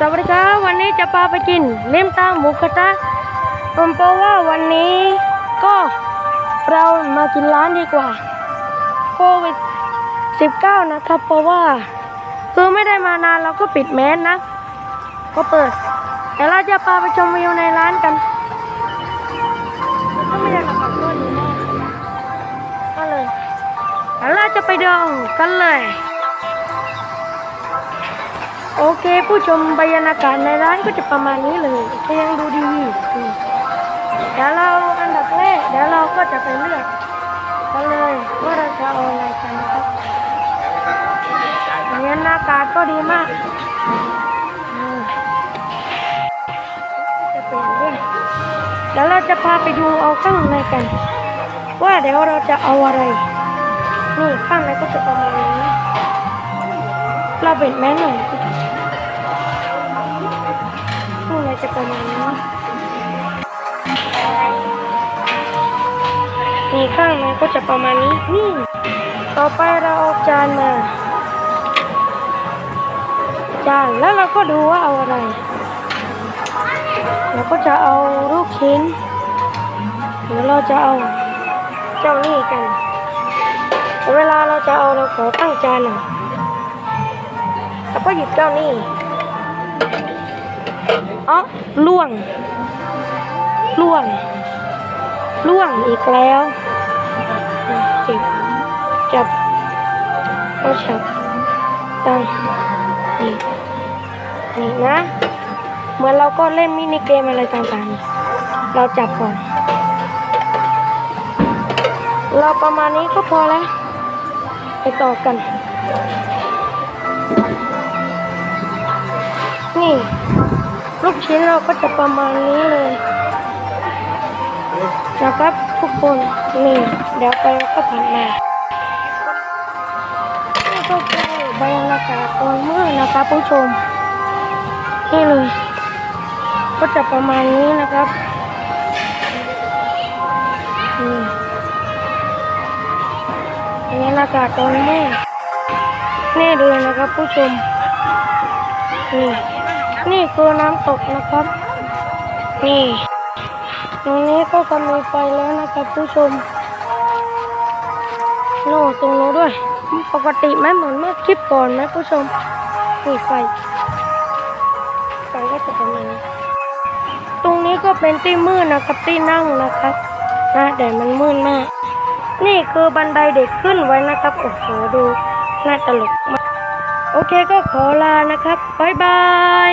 สวัสดีครับวันนี้จะพาไปกินเล่มตาหมูกระทะผมเพราะว่าวันนี้ก็เรามากินร้านดีกว่าโควิด19 นะครับ เพราะว่าคือไม่ได้มานานเราก็ปิดแมสนะ ก็เปิดแต่เราจะพาไปชมวิวในร้านกันก็ไม่ได้หลับกับตัวนี้นะก็เลยแล้วเราจะไปดองกันเลย โอเค ผู้ชมบรรยากาศในร้านก็จะประมาณนี้เลยก็ยังดูดีอืมเดี๋ยวเราอันดับแรกเดี๋ยวเราก็จะไปเลือกกันเลยว่าเราจะเอาอะไรกันนะครับบรรยากาศก็ดีมากจะเปลี่ยนด้วยเดี๋ยวเราจะพาไปดูเอาข้างในกัน ว่าเดี๋ยวเราจะเอาอะไรนี่ข้างในก็จะประมาณนี้เราเปิดแม่หน่อย จะประมาณนี้นี่ข้างในก็จะประมาณนี้นี่ ต่อไปเราเอาจานมา จานแล้วเราก็ดูว่าเอาอะไรเราก็จะเอาลูกชิ้นหรือเราจะเอาเจ้านี่กัน เวลาเราจะเอาเราขอตั้งจานหน่อยแล้วก็หยิบเจ้านี่ อ๋อล่วง ล่วง ล่วงอีกแล้วเจ็บจับก็ฉับตั้งนี่นี่นะ เหมือนเราก็เล่นมินิเกมอะไรต่างๆ เราจับก่อน เราประมาณนี้ก็พอแล้ว ไปต่อกัน นี่ ชิ้นเราก็จะประมาณนี้เลยนะครับทุกคนนี่เดี๋ยวไปเราก็ผ่านมานี่ก็คือบรรยากาศตอนมืดนะครับผู้ชมนี่เลยก็จะประมาณนี้นะครับนี่บรรยากาศตอนมืดนี่เลยนะครับผู้ชมนี่ นี่คือน้ำตกนะครับ นี่ ตรงนี้ก็จะมีไฟแล้วนะครับผู้ชม โน่ตรงนู้ด้วย ปกติไหมเหมือนเมื่อคลิปก่อนไหมผู้ชมนี่ไฟ ไฟก็จะประมาณนี้ตรงนี้ก็เป็นที่มืดนะครับที่นั่งนะครับนะแต่มันมืดมาก นี่คือบันไดเด็กขึ้นไว้นะครับ โอ้โหดู น่าตลกมาก โอเคก็ขอลานะครับ บ๊ายบาย